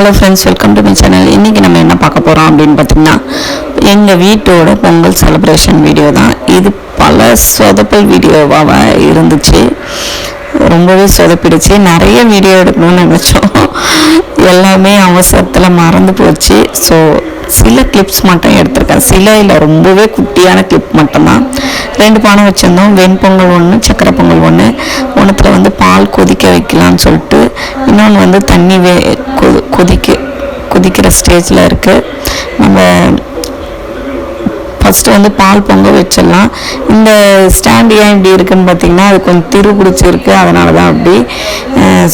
Hello friends welcome to my channel இன்றைக்கி நம்ம என்ன பார்க்க போகிறோம் அப்படின்னு பார்த்தீங்கன்னா எங்கள் வீட்டோட பொங்கல் செலிப்ரேஷன் வீடியோ தான். இது பல சொதப்பல் வீடியோவாக இருந்துச்சு. ரொம்பவே சொதப்பிடுச்சு. நிறைய வீடியோ எடுக்கணும்னு நினச்சோம். எல்லாமே அவசரத்தில் மறந்து போச்சு. ஸோ சில கிளிப்ஸ் மட்டும் எடுத்திருக்கேன். சில இல்லை ரொம்பவே குட்டியான கிளிப் மட்டும்தான். ரெண்டு பானை வச்சுருந்தோம். வெண்பொங்கல் ஒன்று சக்கரை பொங்கல் ஒன்று ஒன்றுத்தில் வந்து பால் கொதிக்க வைக்கலாம்னு சொல்லிட்டு இன்னொன்று வந்து தண்ணி வே கொதிக்க கொதிக்கிற ஸ்டேஜில் இருக்குது நம்ம ஃபஸ்ட்டு வந்து பால் பொங்க வச்சிடலாம். இந்த ஸ்டாண்ட் ஏன் இப்படி இருக்குன்னு பார்த்தீங்கன்னா அது கொஞ்சம் திரு பிடிச்சிருக்கு அதனால தான் அப்படி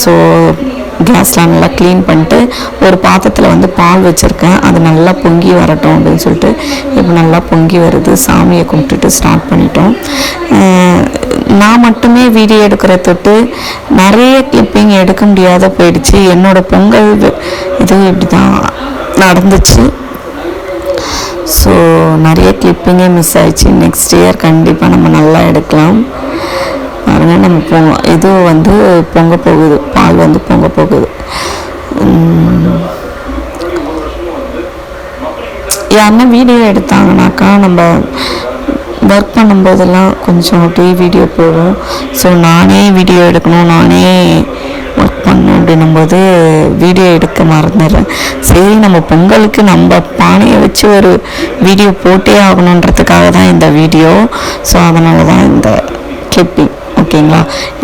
ஸோ கேஸ்லாம் நல்லா க்ளீன் பண்ணிட்டு ஒரு பாத்திரத்தில் வந்து பால் வச்சுருக்கேன். அது நல்லா பொங்கி வரட்டும் அப்படின்னு சொல்லிட்டு இப்போ நல்லா பொங்கி வருது. சாமியை கும்பிட்டுட்டு ஸ்டார்ட் பண்ணிட்டோம். மட்டுமே வீடியோ எடுக்கிற தொட்டு நிறைய கிளிப்பிங் எடுக்க முடியாத போயிடுச்சு. என்னோட பொங்கல் இது இப்படி தான் நடந்துச்சு. ஸோ நிறைய கிளிப்பிங்கே மிஸ் ஆயிடுச்சு. நெக்ஸ்ட் இயர் கண்டிப்பாக நம்ம நல்லா எடுக்கலாம். அதனால் நம்ம பொ இது வந்து பொங்க போகுது. பால் வந்து பொங்க போகுது. யாருன்னா வீடியோ எடுத்தாங்கனாக்கா நம்ம ஒர்க் பண்ணும்போதெல்லாம் கொஞ்சம் அப்படியே வீடியோ போகும் ஸோ நானே வீடியோ எடுக்கணும் நானே ஒர்க் பண்ணணும் அப்படின்னும்போது வீடியோ எடுக்க மறந்துடுறேன். சரி நம்ம பொங்கலுக்கு நம்ம பானையை வச்சு ஒரு வீடியோ போட்டே ஆகணுன்றதுக்காக தான் இந்த வீடியோ ஸோ அதனால தான் இந்த கிளிப்பிங் ஓகேங்களா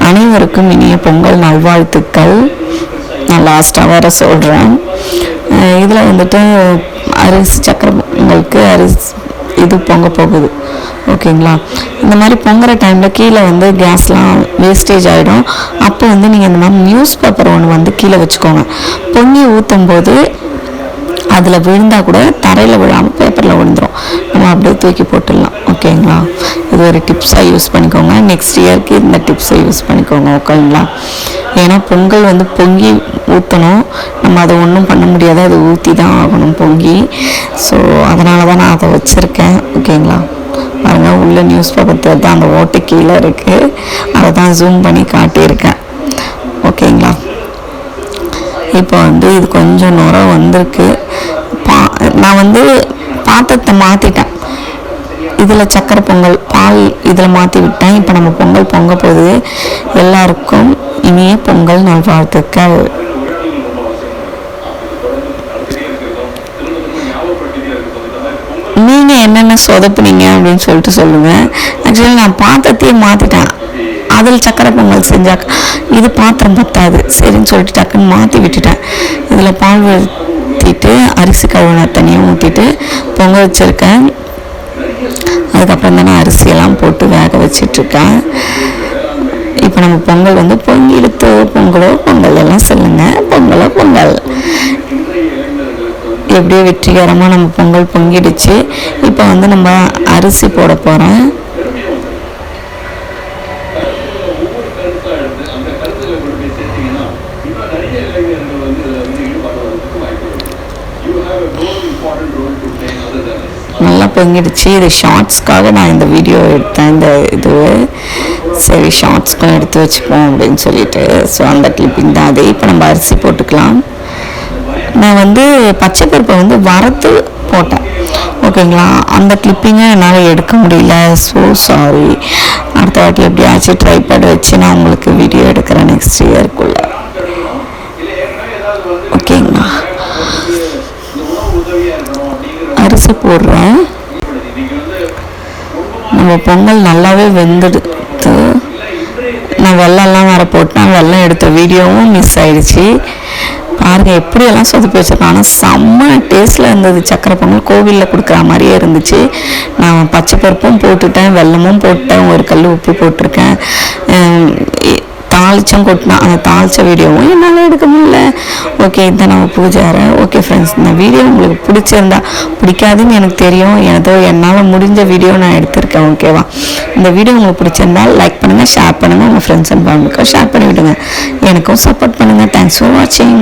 அனைவருக்கும் இனிய பொங்கல் நல்வாழ்த்துக்கள். நான் லாஸ்ட்டாக வர சொல்கிறேன் இதில் வந்துட்டு அரிசி சக்கரை பொங்கலுக்கு அரிசி இது பொங்க போகுது. ஓகேங்களா? இந்த மாதிரி பொங்குற டைமில் கீழே வந்து கேஸ்லாம் வேஸ்டேஜ் ஆகிடும் அப்போ வந்து நீங்கள் இந்த மாதிரி நியூஸ் பேப்பர் ஒன்று வந்து கீழே வச்சுக்கோங்க. பொங்கி ஊற்றும் போது அதில் விழுந்தா கூட தரையில் விழாமல் பேப்பரில் விழுந்துரும். நம்ம அப்படியே தூக்கி போட்டுடலாம். ஓகேங்களா? இது ஒரு டிப்ஸாக யூஸ் பண்ணிக்கோங்க. நெக்ஸ்ட் இயர்க்கு இந்த டிப்ஸை யூஸ் பண்ணிக்கோங்க. ஓகேங்களா? ஏன்னா பொங்கல் வந்து பொங்கி ஊற்றணும் நம்ம அதை ஒன்றும் பண்ண முடியாது. அதை ஊற்றி தான் ஆகணும் பொங்கி. ஸோ அதனால தான் நான் அதை வச்சுருக்கேன். ஓகேங்களா? பாருங்க உள்ள நியூஸ் பேப்பர் தான் அந்த ஓட்டு கீழே இருக்குது அதை தான் ஜூம் பண்ணி காட்டியிருக்கேன். ஓகேங்களா? இப்போ வந்து இது கொஞ்சம் நுரம் வந்திருக்கு. பா நான் வந்து பாத்திரத்தை மாற்றிட்டேன் இதில் சக்கரை பொங்கல் பால் இதில் மாற்றி விட்டேன் இப்போ நம்ம பொங்கல் பொங்க போகுது. எல்லாருக்கும் இனிய பொங்கல் நல்வாழ்த்துக்கள். நீங்கள் என்னென்ன சொதப்புனீங்க அப்படின்னு சொல்லிட்டு சொல்லுங்கள் ஆக்சுவலி நான் பாத்திரத்தையே மாற்றிட்டேன் அதில் சக்கரை பொங்கல் செஞ்சா இது பாத்திரம் பத்தாது. சரின்னு சொல்லிட்டு டக்குன்னு மாற்றி விட்டுட்டேன். இதில் பால் ஊற்றிட்டு அரிசி கழுவின தண்ணியும் ஊற்றிட்டு பொங்கல் வச்சுருக்கேன். அதுக்கப்புறம் தானே அரிசியெல்லாம் போட்டு வேக வச்சிட்ருக்கேன். இப்போ நம்ம பொங்கல் வந்து பொங்கிடுத்து பொங்கலோ பொங்கல் எல்லாம் சொல்லுங்கள் பொங்கலோ பொங்கல். எப்படியோ வெற்றிகரமாக நம்ம பொங்கல் பொங்கிடுச்சு. இப்போ வந்து நம்ம அரிசி போட போகிறேன் நல்லா பொங்கிடுச்சு இது ஷார்ட்ஸ்க்காக நான் இந்த வீடியோ எடுத்தேன். இந்த இது சரி ஷார்ட்ஸ்க்கும் எடுத்து வச்சுப்போம் அப்படின்னு சொல்லிட்டு. ஸோ அந்த கிளிப்பிங் தான் அது இப்போ நம்ம அரிசி போட்டுக்கலாம். நான் வந்து பச்சை பருப்பை வந்து வறுத்து போட்டேன். ஓகேங்களா? அந்த கிளிப்பிங்கை என்னால் எடுக்க முடியல. ஸோ சாரி அடுத்த வாட்டி எப்படியாச்சும் ட்ரைபேட் வச்சு நான் உங்களுக்கு வீடியோ எடுக்கிறேன் நெக்ஸ்ட் இயர்க்குள்ளே ஓகேங்களா? அரிசி போடுறேன். நம்ம பொங்கல் நல்லாவே வெந்துடுத்து நான் வெள்ளம்லாம் வர போட்டேன் வெள்ளம் எடுத்த வீடியோவும் மிஸ் ஆயிடுச்சு. பாருங்கள் எப்படியெல்லாம் சொதுப்பி வச்சிருக்கேன் ஆனால் செம்ம டேஸ்ட்டில் இருந்தது. சக்கரை பொங்கல் கோவிலில் கொடுக்குற மாதிரியே இருந்துச்சு. நான் பச்சை பருப்பும் போட்டுட்டேன் வெல்லமும் போட்டேன் ஒரு கல் உப்பு போட்டிருக்கேன். தாளிச்சும் கொட்டினா அந்த தாளிச்ச வீடியோவும் என்னால் எடுக்க முடியல. ஓகே இதான் நம்ம பூஜை அறை ஓகே ஃப்ரெண்ட்ஸ் இந்த வீடியோ உங்களுக்கு பிடிச்சிருந்தா பிடிக்காதுன்னு எனக்கு தெரியும். ஏதோ என்னால் முடிஞ்ச வீடியோ நான் எடுத்திருக்கேன் ஓகேவா இந்த வீடியோ உங்களுக்கு பிடிச்சிருந்தா லைக் பண்ணுங்கள் ஷேர் பண்ணுங்கள் உங்கள் ஃப்ரெண்ட்ஸ் அண்ட் ஃபேமிலிக்கும் ஷேர் பண்ணி விடுங்க எனக்கும் சப்போர்ட் பண்ணுங்கள் தேங்க்ஸ் ஃபார் வாட்சிங்